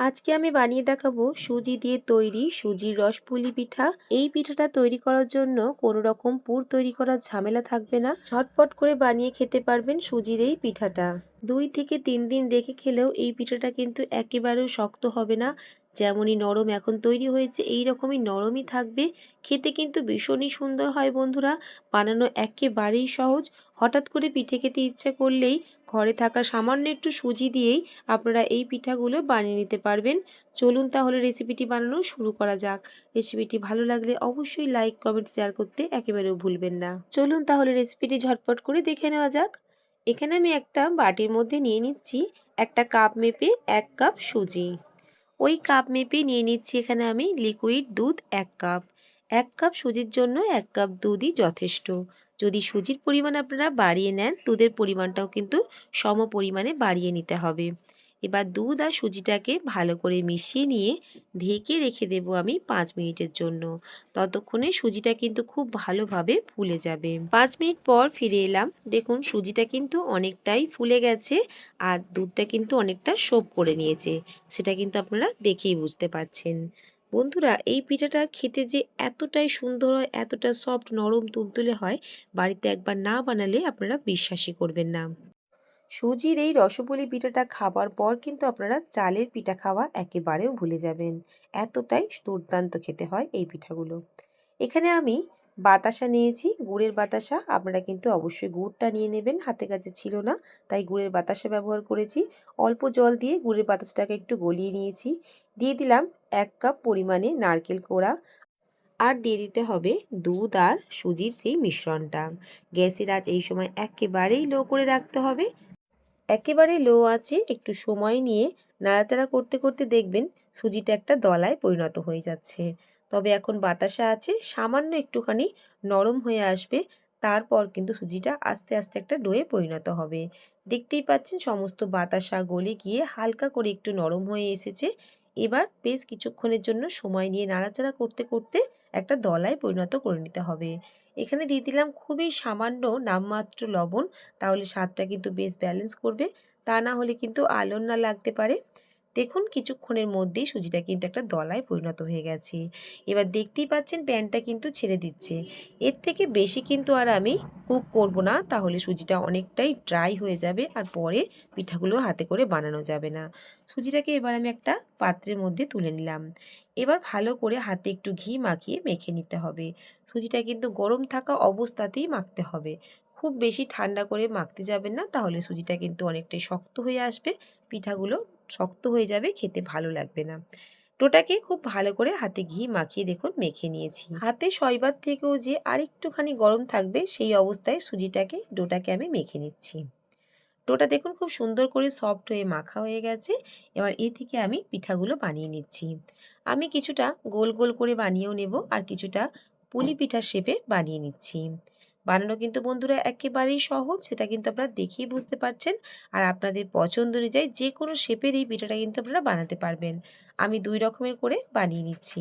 আজকে আমি বানিয়ে দেখাবো সুজি দিয়ে তৈরি সুজির রসপুলি পিঠা। এই পিঠাটা তৈরি করার জন্য কোনো রকম পুর তৈরি করার ঝামেলা থাকবে না। ঝটপট করে বানিয়ে খেতে পারবেন সুজির এই পিঠাটা। দুই থেকে তিন দিন রেখে খেলেও এই পিঠাটা কিন্তু একেবারেও শক্ত হবে না। যেমনই নরম এখন তৈরি হয়েছে এই রকমই নরমই থাকবে। খেতে কিন্তু ভীষণই সুন্দর হয় বন্ধুরা। বানানো একেবারেই সহজ। হঠাৎ করে পিঠে খেতে ইচ্ছে করলেই ঘরে থাকা সামান্য একটু সুজি দিয়েই আপনারা এই পিঠাগুলো বানিয়ে নিতে পারবেন। চলুন তাহলে রেসিপিটি বানানো শুরু করা যাক। রেসিপিটি ভালো লাগলে অবশ্যই লাইক, কমেন্ট, শেয়ার করতে একেবারেও ভুলবেন না। চলুন তাহলে রেসিপিটি ঝটপট করে দেখে নেওয়া যাক। এখানে আমি একটা বাটির মধ্যে নিয়ে নিচ্ছি একটা কাপ মেপে এক কাপ সুজি। ওই কাপ মেপে নিয়ে নিচ্ছি এখানে আমি লিকুইড দুধ এক কাপ এক কাপ সুজির জন্য এক কাপ দুধই যথেষ্ট। যদি সুজির পরিমাণ আপনারা বাড়িয়ে নেন, দুধের পরিমাণটাও কিন্তু সম পরিমাণে বাড়িয়ে নিতে হবে। এবার দুধ আর সুজিটাকে ভালো করে মিশিয়ে নিয়ে ঢেকে রেখে দেব আমি পাঁচ মিনিটের জন্য। ততক্ষণে সুজিটা কিন্তু খুব ভালোভাবে ফুলে যাবে। পাঁচ মিনিট পর ফিরে এলাম। দেখুন, সুজিটা কিন্তু অনেকটাই ফুলে গেছে আর দুধটা কিন্তু অনেকটা সোপ করে নিয়েছে। সেটা কিন্তু আপনারা দেখেই বুঝতে পারছেন বন্ধুরা, এই পিঠাটা খেতে যে এতটাই সুন্দর হয়, এতটা সফট নরম, তুলতুলে হয়, বাড়িতে একবার না বানালে আপনারা বিশ্বাসই করবেন না। সুজির এই রসবলি পিঠাটা খাবার পর কিন্তু আপনারা চালের পিঠা খাওয়া একেবারেও ভুলে যাবেন। এতটাই দুর্দান্ত খেতে হয় এই পিঠাগুলো। এখানে আমি বাতাসা নিয়েছি, গুড়ের বাতাসা। আপনারা কিন্তু অবশ্যই গুড়টা নিয়ে নেবেন, হাতে কাছে ছিল না, তাই গুড়ের বাতাসা ব্যবহার করেছি। অল্প জল দিয়ে গুড়ের বাতাসটাকে একটু গলিয়ে নিয়েছি। দিয়ে দিলাম এক কাপ পরিমাণে নারকেল কোড়া। আর দিয়ে দিতে হবে দুধ আর সুজির সেই মিশ্রণটা। গ্যাসের আজ এই সময় একেবারেই লো করে রাখতে হবে। একেবারে লো আছে একটু সময় নিয়ে নাড়াচাড়া করতে করতে দেখবেন সুজিটা একটা দলায় পরিণত হয়ে যাচ্ছে। তবে এখন বাতাসা আছে, সামান্য একটুখানি নরম হয়ে আসবে, তারপর কিন্তু সুজিটা আস্তে আস্তে একটা ডোয়ে পরিণত হবে। দেখতেই পাচ্ছেন সমস্ত বাতাসা গলে গিয়ে হালকা করে একটু নরম হয়ে এসেছে। এবার বেশ কিছুক্ষণের জন্য সময় নিয়ে নাড়াচাড়া করতে করতে একটা দলায় পরিণত করে নিতে হবে। এখানে দিয়ে দিলাম খুবই সামান্য নামমাত্র লবণ। তাহলে স্বাদটা কিন্তু বেশ ব্যালেন্স করবে। তা না হলে কিন্তু আলন না লাগতে পারে। দেখুন কিছুক্ষণের মধ্যেই সুজিটা কিন্তু একটা দলায় পরিণত হয়ে গেছে। এবার দেখতেই পাচ্ছেন প্যানটা কিন্তু ছেড়ে দিচ্ছে। এর থেকে বেশি কিন্তু আর আমি কুক করব না। তাহলে সুজিটা অনেকটাই ড্রাই হয়ে যাবে আর পরে পিঠাগুলো হাতে করে বানানো যাবে না। সুজিটাকে এবার আমি একটা পাত্রের মধ্যে তুলে নিলাম। এবার ভালো করে হাতে একটু ঘি মাখিয়ে মেখে নিতে হবে। সুজিটা কিন্তু গরম থাকা অবস্থাতেই মাখতে হবে। খুব বেশি ঠান্ডা করে মাখতে যাবেন না, তাহলে সুজিটা কিন্তু অনেকটাই শক্ত হয়ে আসবে, পিঠাগুলো শক্ত হয়ে যাবে, খেতে ভালো লাগবে না। টোটাকে খুব ভালো করে হাতে ঘি মাখিয়ে দেখুন মেখে নিয়েছি। হাতে শয়বার থেকেও যে আরেকটুখানি গরম থাকবে, সেই অবস্থায় সুজিটাকে, ডোটাকে আমি মেখে নিচ্ছি। ডোটা দেখুন খুব সুন্দর করে সফট হয়ে মাখা হয়ে গেছে। এবার এ থেকে আমি পিঠাগুলো বানিয়ে নিচ্ছি। আমি কিছুটা গোল গোল করে বানিয়েও নেব আর কিছুটা পুলি পিঠার শেপে বানিয়ে নিচ্ছি। বানানো কিন্তু বন্ধুরা একেবারেই সহজ, সেটা কিন্তু আপনারা দেখেই বুঝতে পারছেন। আর আপনাদের পছন্দ অনুযায়ী যে কোনো শেপের এই পিঠাটা কিন্তু আপনারা বানাতে পারবেন। আমি দুই রকমের করে বানিয়ে নিচ্ছি।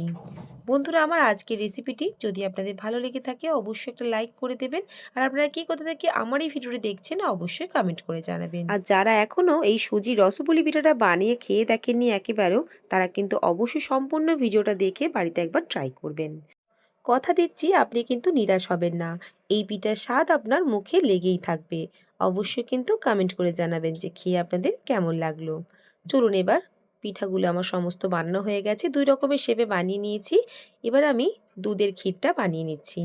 বন্ধুরা, আমার আজকের রেসিপিটি যদি আপনাদের ভালো লেগে থাকে, অবশ্যই একটা লাইক করে দেবেন। আর আপনারা কি কোথা থেকে আমার এই ভিডিওটি দেখছেন, অবশ্যই কমেন্ট করে জানাবেন। আর যারা এখনও এই সুজি রসপুলি পিঠাটা বানিয়ে খেয়ে দেখেননি একেবারেও, তারা কিন্তু অবশ্যই সম্পূর্ণ ভিডিওটা দেখে বাড়িতে একবার ট্রাই করবেন। কথা দিচ্ছি, আপনি কিন্তু নিরাশ হবেন না। এই পিঠার স্বাদ আপনার মুখে লেগেই থাকবে। অবশ্যই কিন্তু কমেন্ট করে জানাবেন যে খেয়ে আপনাদের কেমন লাগল। চলুন এবার পিঠাগুলো আমার সমস্ত বানানো হয়ে গেছে। দুই রকমের শেপে বানিয়ে নিয়েছি। এবার আমি দুধের ক্ষীরটা বানিয়ে নিচ্ছি।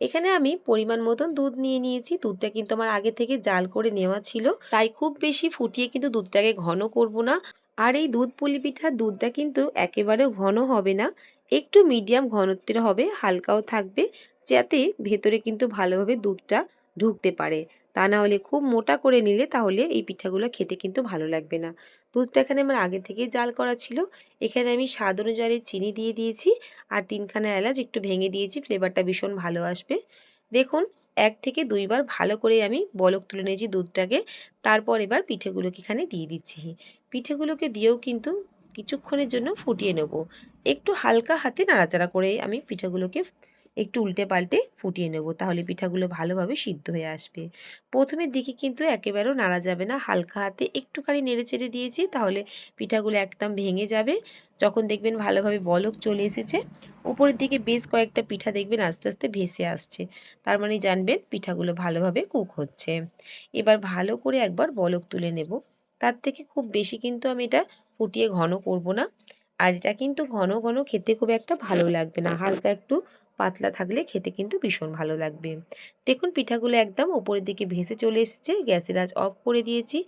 এখানে আমি পরিমাণ মতন দুধ নিয়ে নিয়েছি। দুধটা কিন্তু আমার আগে থেকে জাল করে নেওয়া ছিল। তাই খুব বেশি ফুটিয়ে কিন্তু দুধটাকে ঘন করব না। আর এই দুধ পুলি পিঠার দুধটা কিন্তু একেবারেও ঘন হবে না। একটু মিডিয়াম ঘনত্বের হবে, হালকাও থাকবে, যাতে ভেতরে কিন্তু ভালোভাবে দুধটা ঢুকতে পারে। তা না হলে খুব মোটা করে নিলে তাহলে এই পিঠাগুলো খেতে কিন্তু ভালো লাগবে না। দুধটা এখানে আমার আগে থেকেই জাল করা ছিল। এখানে আমি স্বাদ অনুযায়ী চিনি দিয়ে দিয়েছি আর তিনখানা এলাচ একটু ভেঙে দিয়েছি, ফ্লেভারটা ভীষণ ভালো আসবে। দেখুন, এক থেকে দুইবার ভালো করে আমি বলক তুলে নিয়েছি দুধটাকে। তারপর এবার পিঠেগুলোকে এখানে দিয়ে দিচ্ছি। পিঠেগুলোকে দিয়েও কিন্তু কিছুক্ষণের জন্য ফুটিয়ে নেব। একটু হালকা হাতে নাড়াচাড়া করে আমি পিঠাগুলোকে একটু উল্টে পাল্টে ফুটিয়ে নেব। তাহলে পিঠাগুলো ভালোভাবে সিদ্ধ হয়ে আসবে। প্রথমের দিকে কিন্তু একেবারেও নাড়া যাবে না। হালকা হাতে একটুখানি নেড়ে চেড়ে দিয়েছি, তাহলে পিঠাগুলো একদম ভেঙে যাবে। যখন দেখবেন ভালোভাবে বলক চলে এসেছে উপরের দিকে বেশ কয়েকটা পিঠা দেখবেন আস্তে আস্তে ভেসে আসছে। তার মানে জানবেন পিঠাগুলো ভালোভাবে কুক হচ্ছে। এবার ভালো করে একবার বলক তুলে নেব। তার থেকে খুব বেশি কিন্তু আমি এটা ফুটিয়ে ঘন করব না। আর এটা কিন্তু ঘন ঘন খেতে খুব একটা ভালো লাগবে না। হালকা একটু পাতলা থাকলে খেতে কিন্তু ভীষণ ভালো লাগবে। দেখুন, পিঠাগুলো একদম ওপরের দিকে ভেসে চলে এসেছে। গ্যাসের আজ অফ করে দিয়েছি।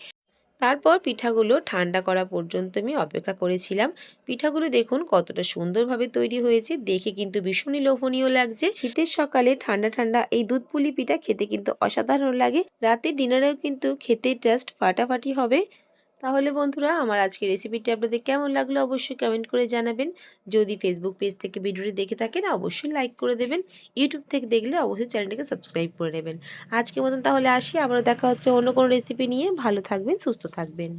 তারপর পিঠাগুলো ঠান্ডা করা পর্যন্ত আমি অপেক্ষা করেছিলাম। পিঠাগুলো দেখুন, কতটা সুন্দরভাবে তৈরি হয়েছে। দেখে কিন্তু ভীষণই লোভনীয় লাগছে। শীতের সকালে ঠান্ডা ঠান্ডা এই দুধ পুলি পিঠা খেতে কিন্তু অসাধারণ লাগে। রাতের ডিনারেও কিন্তু খেতে জাস্ট ফাটাফাটি হবে। তাহলে বন্ধুরা, আমার আজকের রেসিপিটি আপনাদের কেমন লাগল অবশ্যই কমেন্ট করে জানাবেন। যদি ফেসবুক পেজ থেকে ভিডিওটি দেখে থাকেন, অবশ্যই লাইক করে দেবেন। ইউটিউব থেকে দেখলে অবশ্যই চ্যানেলটিকে সাবস্ক্রাইব করে নেবেন। আজকের মতন তাহলে আসি। আবারও দেখা হচ্ছে অন্য কোনো রেসিপি নিয়ে। ভালো থাকবেন, সুস্থ থাকবেন।